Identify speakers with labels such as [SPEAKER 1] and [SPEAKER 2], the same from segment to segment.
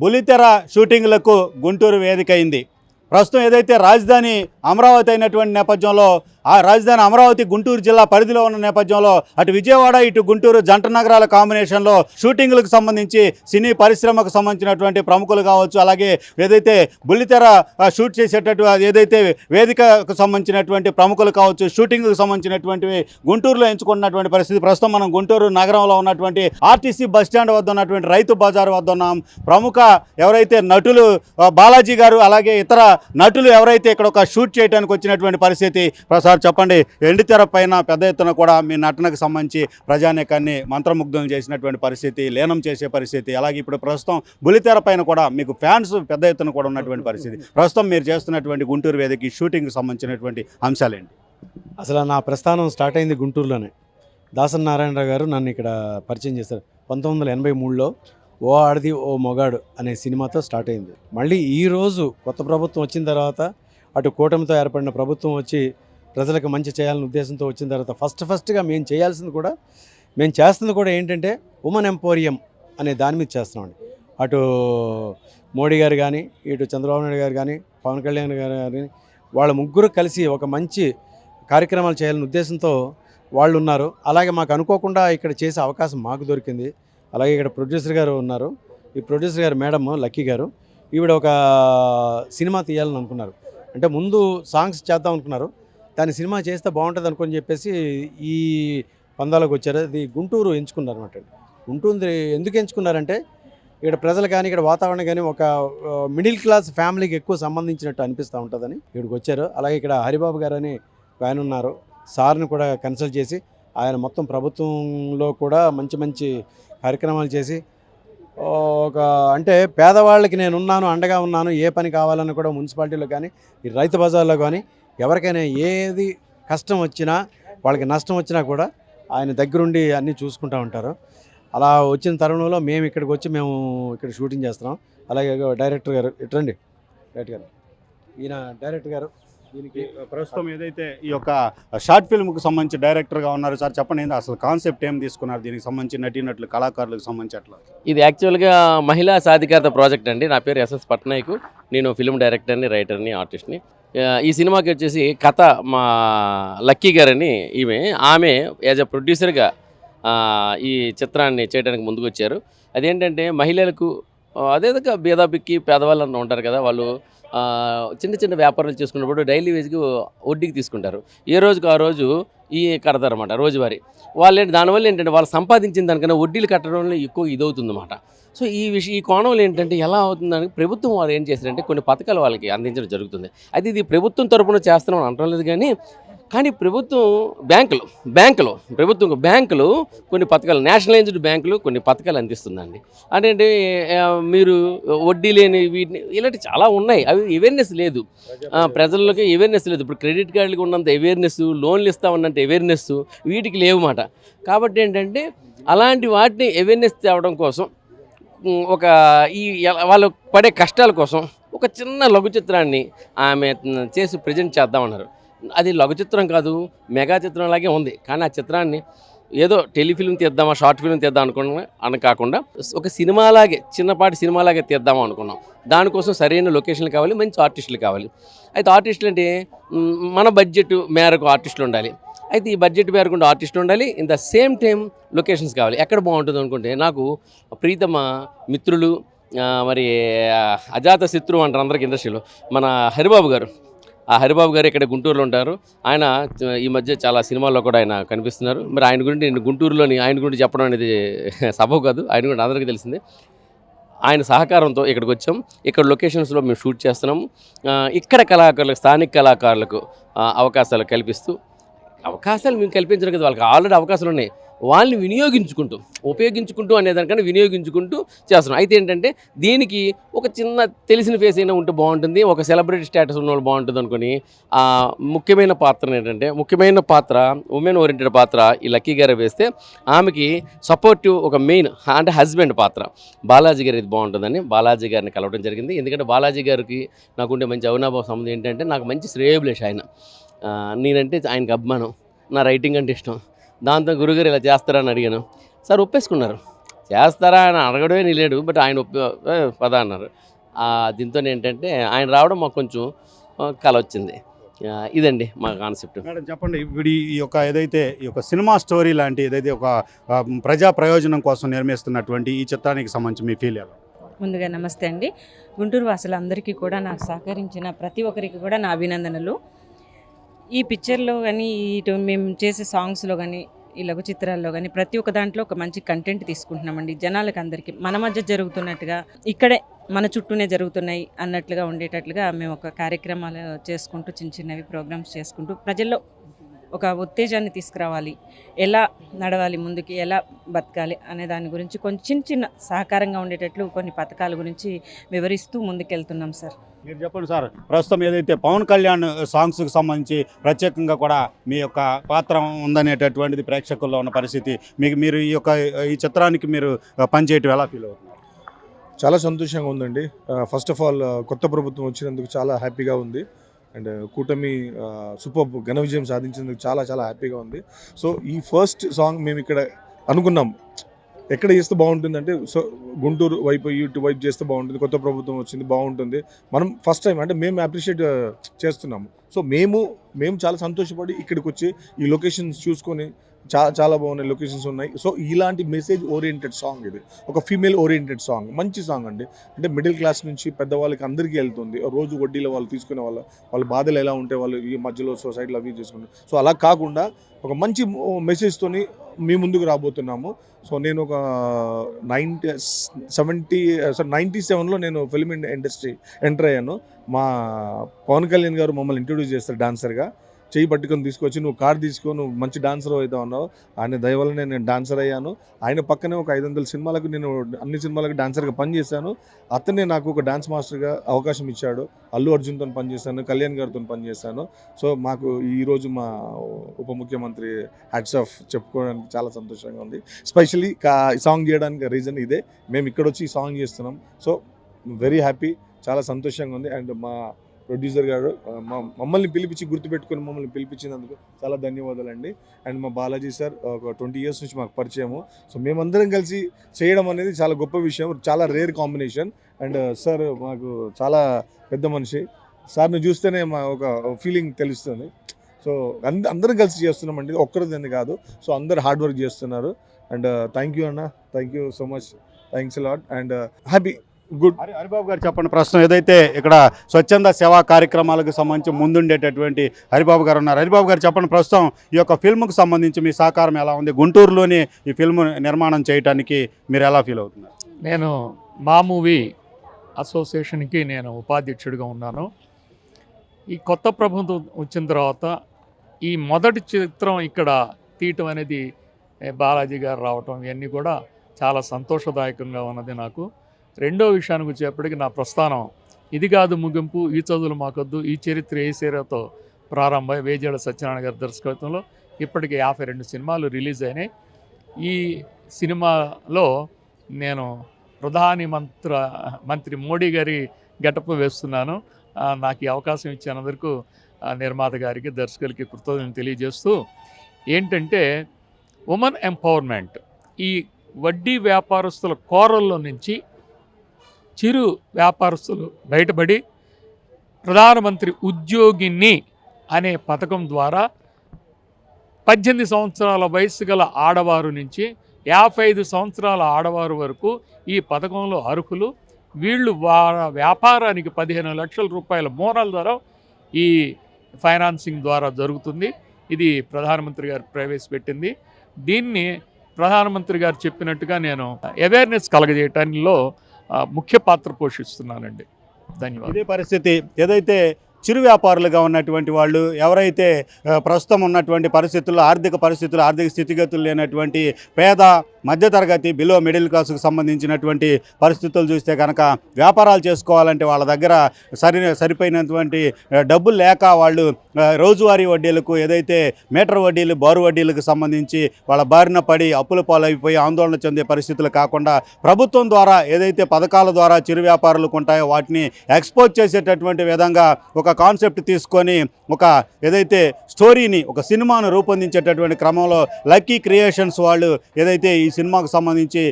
[SPEAKER 1] బులితెర షూటింగ్లకు గుంటూరు వేదికైంది. ప్రస్తుతం ఏదైతే రాజధాని అమరావతి అయినటువంటి నేపథ్యంలో ఆ రాజధాని అమరావతి గుంటూరు జిల్లా పరిధిలో ఉన్న నేపథ్యంలో అటు విజయవాడ ఇటు గుంటూరు జంట నగరాల కాంబినేషన్లో షూటింగ్లకు సంబంధించి సినీ పరిశ్రమకు సంబంధించినటువంటి ప్రముఖులు కావచ్చు అలాగే ఏదైతే బుల్లితెర షూట్ చేసేటట్టు ఏదైతే వేదికకు సంబంధించినటువంటి ప్రముఖులు కావచ్చు షూటింగ్కు సంబంధించినటువంటివి గుంటూరులో ఎంచుకున్నటువంటి పరిస్థితి. ప్రస్తుతం మనం గుంటూరు నగరంలో ఉన్నటువంటి ఆర్టీసీ బస్ స్టాండ్ వద్ద ఉన్నటువంటి రైతు బజార్ వద్ద ఉన్నాం. ప్రముఖ ఎవరైతే నటులు బాలాజీ గారు అలాగే ఇతర నటులు ఎవరైతే ఇక్కడ ఒక షూట్ చేయడానికి వచ్చినటువంటి పరిస్థితి ప్రసాద్ చెప్పండి. ఎండితెర పైన పెద్ద ఎత్తున కూడా మీ నటనకు సంబంధించి ప్రజానేకాన్ని మంత్రముగ్ధం చేసినటువంటి పరిస్థితి లీనం చేసే పరిస్థితి అలాగే ఇప్పుడు ప్రస్తుతం బులితెర పైన కూడా మీకు ఫ్యాన్స్ పెద్ద ఎత్తున కూడా ఉన్నటువంటి పరిస్థితి. ప్రస్తుతం మీరు చేస్తున్నటువంటి గుంటూరు వేదిక షూటింగ్కి సంబంధించినటువంటి అంశాలేంటి
[SPEAKER 2] అసలు నా ప్రస్థానం స్టార్ట్ అయింది గుంటూరులోనే. దాసన్ నారాయణరావు గారు నన్ను ఇక్కడ పరిచయం చేశారు. పంతొమ్మిది వందల ఎనభై మూడులో ఓ ఆడది ఓ మొగాడు అనే సినిమాతో స్టార్ట్ అయింది. మళ్ళీ ఈరోజు కొత్త ప్రభుత్వం వచ్చిన తర్వాత అటు కూటమితో ఏర్పడిన ప్రభుత్వం వచ్చి ప్రజలకు మంచి చేయాలనే ఉద్దేశంతో వచ్చిన తర్వాత ఫస్ట్ ఫస్ట్గా మేము చేయాల్సింది కూడా మేము చేస్తుంది కూడా ఏంటంటే ఉమెన్ ఎంపోరియం అనే దాని మీద చేస్తున్నామండి అటు మోడీ గారు కానీ ఇటు చంద్రబాబు నాయుడు గారు కానీ పవన్ కళ్యాణ్ గారు కానీ వాళ్ళ ముగ్గురు కలిసి ఒక మంచి కార్యక్రమాలు చేయాలనే ఉద్దేశంతో వాళ్ళు ఉన్నారు. అలాగే మాకు అనుకోకుండా ఇక్కడ చేసే అవకాశం మాకు దొరికింది. అలాగే ఇక్కడ ప్రొడ్యూసర్ గారు ఉన్నారు. ఈ ప్రొడ్యూసర్ గారు మేడం లక్కీ గారు. ఈవిడ ఒక సినిమా తీయాలని అనుకున్నారు. అంటే ముందు సాంగ్స్ చేద్దాం అనుకున్నారు. దాని సినిమా చేస్తే బాగుంటుంది అనుకుని చెప్పేసి ఈ పందాలకు వచ్చారు. అది గుంటూరు ఎంచుకున్నారు అనమాట గుంటూరు ఎందుకు ఎంచుకున్నారంటే ఇక్కడ ప్రజలు కానీ ఇక్కడ వాతావరణం కానీ ఒక మిడిల్ క్లాస్ ఫ్యామిలీకి ఎక్కువ సంబంధించినట్టు అనిపిస్తూ ఉంటుందని ఇక్కడికి వచ్చారు. అలాగే ఇక్కడ హరిబాబు గారు అని ఒక ఆయన ఉన్నారు. సార్ని కూడా కన్సల్ట్ చేసి ఆయన మొత్తం ప్రభుత్వంలో కూడా మంచి మంచి కార్యక్రమాలు చేసి ఒక అంటే పేదవాళ్ళకి నేను ఉన్నాను అండగా ఉన్నాను ఏ పని కావాలన్నా కూడా మున్సిపాలిటీలో కానీ ఈ రైతు బజార్లో కానీ ఎవరికైనా ఏది కష్టం వచ్చినా వాళ్ళకి నష్టం వచ్చినా కూడా ఆయన దగ్గరుండి అన్నీ చూసుకుంటూ ఉంటారు. అలా వచ్చిన తరుణంలో మేము ఇక్కడికి వచ్చి మేము ఇక్కడ షూటింగ్ చేస్తున్నాం. అలాగే డైరెక్టర్ గారు ఇట్రండి డైరెక్టర్ గారు. ఈయన డైరెక్టర్ గారు. దీనికి
[SPEAKER 1] ప్రస్తుతం ఏదైతే ఈ యొక్క షార్ట్ ఫిల్మ్కి సంబంధించి డైరెక్టర్గా ఉన్నారు సార్ చెప్పండి అసలు కాన్సెప్ట్ ఏం తీసుకున్నారు? దీనికి సంబంధించి నటీనటులు కళాకారులకు సంబంధించి అట్లా.
[SPEAKER 3] ఇది యాక్చువల్గా మహిళా సాధికారత ప్రాజెక్ట్ అండి. నా పేరు ఎస్ఎస్ పట్నాయక్. నేను ఫిల్మ్ డైరెక్టర్ని రైటర్ని ఆర్టిస్ట్ని. ఈ సినిమాకి వచ్చేసి కథ మా లక్కీ గారని ఈమె. ఆమె యాజ్ అ ప్రొడ్యూసర్గా ఈ చిత్రాన్ని చేయడానికి ముందుకు వచ్చారు అదేంటంటే మహిళలకు ఆ, అదే విధంగా బీదాబిక్కి పేదవాళ్ళు అన్న ఉంటారు కదా వాళ్ళు. చిన్న చిన్న వ్యాపారాలు చేసుకున్నప్పుడు డైలీ వేజ్కి వడ్డీకి తీసుకుంటారు. ఏ రోజుకు ఆ రోజు ఈ కడతారన్నమాట రోజువారీ. వాళ్ళు ఏంటి దానివల్ల ఏంటంటే వాళ్ళు సంపాదించిన దానికన్నా వడ్డీలు కట్టడంలో ఎక్కువ ఇదవుతుందన్నమాట. సో ఈ విషయం ఈ కోణంలో ఏంటంటే ఎలా అవుతుందని ప్రభుత్వం వారు ఏం చేశారంటే కొన్ని పథకాలు వాళ్ళకి అందించడం జరుగుతుంది. అయితే ఇది ప్రభుత్వం తరపున చేస్తున్నాం అనటం లేదు కానీ కానీ ప్రభుత్వం బ్యాంకులు బ్యాంకులు ప్రభుత్వం బ్యాంకులు కొన్ని పథకాలు నేషనలైజ్డ్ బ్యాంకులు కొన్ని పథకాలు అందిస్తుందండి. అంటే మీరు వడ్డీ లేని వీటిని ఇలాంటి చాలా ఉన్నాయి. అవి అవేర్నెస్ లేదు. ప్రజల్లోకి అవేర్నెస్ లేదు. ఇప్పుడు క్రెడిట్ కార్డులకు ఉన్నంత అవేర్నెస్ లోన్లు ఇస్తా ఉన్నంత అవేర్నెస్ వీటికి లేవు మాట కాబట్టి ఏంటంటే అలాంటి వాటిని అవేర్నెస్ తేవడం కోసం ఒక ఈ వాళ్ళు పడే కష్టాల కోసం ఒక చిన్న లఘు చిత్రాన్ని ఆమె చేసి ప్రజెంట్ చేద్దామన్నారు. అది లఘు చిత్రం కాదు మెగా చిత్రం లాగే ఉంది. కానీ ఆ చిత్రాన్ని ఏదో టెలిఫిల్మ్ తీద్దామా షార్ట్ ఫిల్మ్ తీద్దాం అనుకున్నా అని కాకుండా ఒక సినిమాలాగే చిన్నపాటి సినిమాలాగే తీద్దామా అనుకున్నాం. దానికోసం సరైన లొకేషన్లు కావాలి మంచి ఆర్టిస్టులు కావాలి. అయితే ఆర్టిస్టులు అంటే మన బడ్జెట్ మేరకు ఆర్టిస్టులు ఉండాలి. అయితే ఈ బడ్జెట్ మేరకు ఆర్టిస్టులు ఉండాలి in the same time locations కావాలి. ఎక్కడ బాగుంటుంది అనుకుంటే నాకు ప్రీతమ మిత్రులు మరి అజాత శత్రువు అంటారు అందరికి ఇండస్ట్రీలో మన హరిబాబు గారు. ఆ హరిబాబు గారు ఇక్కడ గుంటూరులో ఉంటారు. ఆయన ఈ మధ్య చాలా సినిమాల్లో కూడా ఆయన కనిపిస్తున్నారు. మరి ఆయన గురించి నేను గుంటూరులోని ఆయన గురించి చెప్పడం అనేది సభ కాదు. ఆయన గురించి అందరికీ తెలిసిందే. ఆయన సహకారంతో ఇక్కడికి వచ్చాం. ఇక్కడ లొకేషన్స్లో మేము షూట్ చేస్తున్నాము ఇక్కడ కళాకారులకు స్థానిక కళాకారులకు అవకాశాలు కల్పిస్తూ అవకాశాలు మేము కల్పించడం కదా. వాళ్ళకి ఆల్రెడీ అవకాశాలు ఉన్నాయి. వాళ్ళని వినియోగించుకుంటూ ఉపయోగించుకుంటూ అనేదానికన్నా వినియోగించుకుంటూ చేస్తున్నాం. అయితే ఏంటంటే దీనికి ఒక చిన్న తెలిసిన ఫేస్ అయినా ఉంటే బాగుంటుంది. ఒక సెలబ్రిటీ స్టేటస్ ఉన్న వాళ్ళు బాగుంటుంది అనుకుని ఆ ముఖ్యమైన పాత్ర ఏంటంటే ముఖ్యమైన పాత్ర ఉమెన్ ఓరియంటెడ్ పాత్ర ఈ లక్కీ గారు వేస్తే ఆమెకి సపోర్టివ్ ఒక మెయిన్ అంటే హస్బెండ్ పాత్ర. బాలాజీ గారు ఇది బాగుంటుందని బాలాజీ గారిని కలవడం జరిగింది. ఎందుకంటే బాలాజీ గారికి నాకుండే మంచి అవినాభావ సంబంధం ఏంటంటే నాకు మంచి శ్రేయబులేష్ ఆయన. నేనంటే ఆయనకి అభిమానం. నా రైటింగ్ అంటే ఇష్టం. దాంతో గురుగారు ఇలా చేస్తారని అడిగాను. సార్ ఒప్పేసుకున్నారు. చేస్తారా? అని అడగడమే నీలేడు బట్ ఆయన ఒప్పి పద అన్నారు. ఆ, దీంతో ఏంటంటే ఆయన రావడం మాకు కొంచెం కల వచ్చింది. ఇదండి మా కాన్సెప్ట్.
[SPEAKER 1] మేడం చెప్పండి. ఇప్పుడు ఈ యొక్క ఏదైతే ఈ యొక్క సినిమా స్టోరీ లాంటి ఏదైతే ఒక ప్రజా ప్రయోజనం కోసం నిర్మిస్తున్నటువంటి ఈ చిత్రానికి సంబంధించి మీ ఫీల్ ఎలా?
[SPEAKER 4] ముందుగా నమస్తే అండి. గుంటూరు వాసులందరికీ కూడా నాకు సహకరించిన ప్రతి ఒక్కరికి కూడా నా అభినందనలు. ఈ పిక్చర్లో కానీ ఇటు మేము చేసే సాంగ్స్లో కానీ ఈ లఘు చిత్రాల్లో కానీ ప్రతి ఒక్క దాంట్లో ఒక మంచి కంటెంట్ తీసుకుంటున్నామండి. జనాలకు అందరికీ మన మధ్య జరుగుతున్నట్టుగా ఇక్కడే మన చుట్టూనే జరుగుతున్నాయి అన్నట్లుగా ఉండేటట్లుగా మేము ఒక కార్యక్రమాలు చేసుకుంటూ చిన్న చిన్నవి ప్రోగ్రామ్స్ చేసుకుంటూ ప్రజల్లో ఒక ఉత్తేజాన్ని తీసుకురావాలి. ఎలా నడవాలి ముందుకి ఎలా బతకాలి అనే దాని గురించి కొంచెం చిన్న చిన్న సహకారంగా ఉండేటట్లు కొన్ని పథకాల గురించి వివరిస్తూ ముందుకెళ్తున్నాం సార్.
[SPEAKER 1] మీరు చెప్పండి సార్ ప్రస్తుతం ఏదైతే పవన్ కళ్యాణ్ సాంగ్స్కి సంబంధించి ప్రత్యేకంగా కూడా మీ యొక్క పాత్ర ఉందనేటటువంటిది ప్రేక్షకుల్లో ఉన్న పరిస్థితి మీకు మీరు ఈ యొక్క ఈ చిత్రానికి మీరు పనిచేయటం ఎలా ఫీల్ అవుతున్నారు?
[SPEAKER 5] చాలా సంతోషంగా ఉందండి. ఫస్ట్ ఆఫ్ ఆల్ కొత్త ప్రభుత్వం వచ్చినందుకు చాలా హ్యాపీగా ఉంది. అండ్ కూటమి సూపర్ ఘన విజయం సాధించినందుకు చాలా చాలా హ్యాపీగా ఉంది. సో ఈ ఫస్ట్ సాంగ్ మేము ఇక్కడ అనుకున్నాం. ఎక్కడ చేస్తే బాగుంటుందంటే సో గుంటూరు వైపు ఇటు వైపు చేస్తే బాగుంటుంది. కొత్త ప్రభుత్వం వచ్చింది బాగుంటుంది. మనం ఫస్ట్ టైం అంటే మేము అప్రిషియేట్ చేస్తున్నాము. సో మేము మేము చాలా సంతోషపడి ఇక్కడికి వచ్చి ఈ లొకేషన్స్ చూసుకొని చాలా చాలా బాగున్నాయి లొకేషన్స్ ఉన్నాయి. సో ఇలాంటి మెసేజ్ ఓరియంటెడ్ సాంగ్ ఇది. ఒక ఫీమేల్ ఓరియంటెడ్ సాంగ్. మంచి సాంగ్ అండి. అంటే మిడిల్ క్లాస్ నుంచి పెద్దవాళ్ళకి అందరికీ వెళ్తుంది. రోజు వడ్డీలో వాళ్ళు తీసుకునే వాళ్ళ వాళ్ళ బాధలు ఎలా ఉంటే వాళ్ళు ఈ మధ్యలో సొసైటీలో అవి చేసుకుంటారు సో అలా కాకుండా ఒక మంచి మెసేజ్తోని మీ ముందుకు రాబోతున్నాము. సో నేను ఒక నైంటీ సెవెంటీ సార్ నైంటీ సెవెన్లో నేను ఫిల్మ్ ఇండస్ట్రీ ఎంటర్ అయ్యాను. మా పవన్ కళ్యాణ్ గారు మమ్మల్ని ఇంట్రొడ్యూస్ చేస్తారు డాన్సర్గా. చేయి పట్టుకొని తీసుకొచ్చి నువ్వు కార్ తీసుకో నువ్వు మంచి డాన్సర్ అవుతావు అన్నావు. ఆయన దయవల్లనే నేను డాన్సర్ అయ్యాను. ఆయన పక్కనే ఒక ఐదు వందల సినిమాలకు నేను అన్ని సినిమాలకు డాన్సర్గా పనిచేశాను. అతనే నాకు ఒక డాన్స్ మాస్టర్గా అవకాశం ఇచ్చాడు. అల్లు అర్జున్తో పనిచేశాను కళ్యాణ్ గారితో పనిచేశాను. సో మాకు ఈరోజు మా ఉప ముఖ్యమంత్రి హ్యాట్స్ ఆఫ్ చెప్పుకోవడానికి చాలా సంతోషంగా ఉంది. స్పెషలీ కా సాంగ్ చేయడానికి రీజన్ ఇదే. మేము ఇక్కడ వచ్చి ఈ సాంగ్ చేస్తున్నాం. So very happy. చాలా సంతోషంగా ఉంది. అండ్ మా ప్రొడ్యూసర్ గారు మా మమ్మల్ని పిలిపించి గుర్తుపెట్టుకుని మమ్మల్ని పిలిపించినందుకు చాలా ధన్యవాదాలండి. అండ్ మా బాలాజీ సార్ ఒక ట్వంటీ ఇయర్స్ నుంచి మాకు పరిచయము. సో మేమందరం కలిసి చేయడం అనేది చాలా గొప్ప విషయం చాలా రేర్ కాంబినేషన్. అండ్ సార్ మాకు చాలా పెద్ద మనిషి. సార్ని చూస్తేనే మా ఒక ఫీలింగ్ తెలుస్తుంది. సో అంద అందరం కలిసి చేస్తున్నామండి ఒక్కరిదని కాదు. సో అందరు హార్డ్ వర్క్ చేస్తున్నారు. అండ్ థ్యాంక్ యూ అన్న. Thank you so much. Thanks lot. And happy good.
[SPEAKER 1] Hari Haribabu గారు చెప్పండి ప్రస్తుతం ఏదైతే ఇక్కడ స్వచ్ఛంద సేవా కార్యక్రమాలకు సంబంధించి ముందుండేటటువంటి హరిబాబు గారు ఉన్నారు. హరిబాబు గారు చెప్పండి ప్రస్తుతం ఈ యొక్క ఫిల్మ్కి సంబంధించి మీ సహకారం ఎలా ఉంది? గుంటూరులోని ఈ ఫిల్మ్ నిర్మాణం చేయడానికి మీరు ఎలా ఫీల్ అవుతున్నారు?
[SPEAKER 6] నేను మా మూవీ అసోసియేషన్కి నేను ఉపాధ్యక్షుడిగా ఉన్నాను. ఈ కొత్త ప్రభుత్వం వచ్చిన తర్వాత ఈ మొదటి చిత్రం ఇక్కడ తీయటం అనేది బాలాజీ గారు రావటం ఇవన్నీ కూడా చాలా సంతోషదాయకంగా ఉన్నది నాకు. రెండో విషయానికి వచ్చేప్పటికి నా ప్రస్థానం. ఇది కాదు ముగింపు ఈ చదువులు మాకొద్దు ఈ చరిత్ర ఏ సేరతో ప్రారంభమై వేజేడ సత్యనారాయణ గారి దర్శకత్వంలో ఇప్పటికి యాభై రెండు సినిమాలు రిలీజ్ అయినాయి. ఈ సినిమాలో నేను ప్రధాని మంత్ర మంత్రి మోడీ గారి గెటప్ వేస్తున్నాను. నాకు ఈ అవకాశం ఇచ్చినందుకు నిర్మాత గారికి దర్శకులకి కృతజ్ఞతలు తెలియజేస్తూ ఏంటంటే ఉమెన్ ఎంపవర్మెంట్ ఈ వడ్డీ వ్యాపారస్తుల కోరల్లో నుంచి చిరు వ్యాపారస్తులు బయటపడి ప్రధానమంత్రి ఉద్యోగిని అనే పథకం ద్వారా పద్దెనిమిది సంవత్సరాల వయసు గల ఆడవారు నుంచి యాభై ఐదు సంవత్సరాల ఆడవారు వరకు ఈ పథకంలో అర్హులు. వీళ్ళు వారి వ్యాపారానికి పదిహేను లక్షల రూపాయల మూలాల ద్వారా ఈ ఫైనాన్సింగ్ ద్వారా జరుగుతుంది. ఇది ప్రధానమంత్రి గారు ప్రవేశపెట్టింది. దీన్ని ప్రధానమంత్రి గారు చెప్పినట్టుగా నేను అవేర్నెస్ కలగజేయటంలో ముఖ్య పాత్ర పోషిస్తున్నానండి. ధన్యవాదాలు.
[SPEAKER 1] ఇదే పరిస్థితి. ఏదైతే చిరు వ్యాపారులుగా ఉన్నటువంటి వాళ్ళు ఎవరైతే ప్రస్తుతం ఉన్నటువంటి పరిస్థితుల్లో ఆర్థిక పరిస్థితులు ఆర్థిక స్థితిగతులు లేనటువంటి పేద మధ్యతరగతి బిలో మిడిల్ క్లాస్కు సంబంధించినటువంటి పరిస్థితులు చూస్తే కనుక వ్యాపారాలు చేసుకోవాలంటే వాళ్ళ దగ్గర సరి సరిపోయినటువంటి డబ్బులు లేక వాళ్ళు రోజువారీ వడ్డీలకు ఏదైతే మీటర్ వడ్డీలు బారు వడ్డీలకు సంబంధించి వాళ్ళ బారిన పడి అప్పుల పాలైపోయి ఆందోళన చెందే పరిస్థితులు కాకుండా ప్రభుత్వం ద్వారా ఏదైతే పథకాల ద్వారా చిరు వ్యాపారులకు ఉంటాయో వాటిని ఎక్స్పోజ్ చేసేటటువంటి విధంగా ఒక ఒక కాన్సెప్ట్ తీసుకొని ఒక ఏదైతే స్టోరీని ఒక సినిమాను రూపొందించేటటువంటి క్రమంలో లక్కీ క్రియేషన్స్ వాళ్ళు ఏదైతే ఈ సినిమాకు సంబంధించి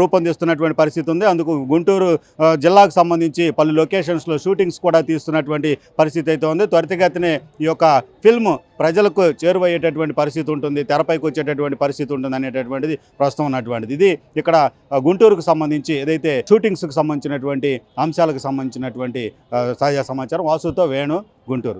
[SPEAKER 1] రూపొందిస్తున్నటువంటి పరిస్థితి ఉంది. అందుకు గుంటూరు జిల్లాకు సంబంధించి పలు లొకేషన్స్లో షూటింగ్స్ కూడా తీస్తున్నటువంటి పరిస్థితి అయితే ఉంది. త్వరితగతినే ఈ యొక్క ఫిల్మ్ ప్రజలకు చేరువయ్యేటటువంటి పరిస్థితి ఉంటుంది. తెరపైకి వచ్చేటటువంటి పరిస్థితి ఉంటుంది అనేటటువంటిది ప్రస్తుతం ఉన్నటువంటిది. ఇది ఇక్కడ గుంటూరుకు సంబంధించి ఏదైతే షూటింగ్స్కి సంబంధించినటువంటి అంశాలకు సంబంధించినటువంటి తాజా సమాచారం. వాసుతో వేణు గుంటూరు.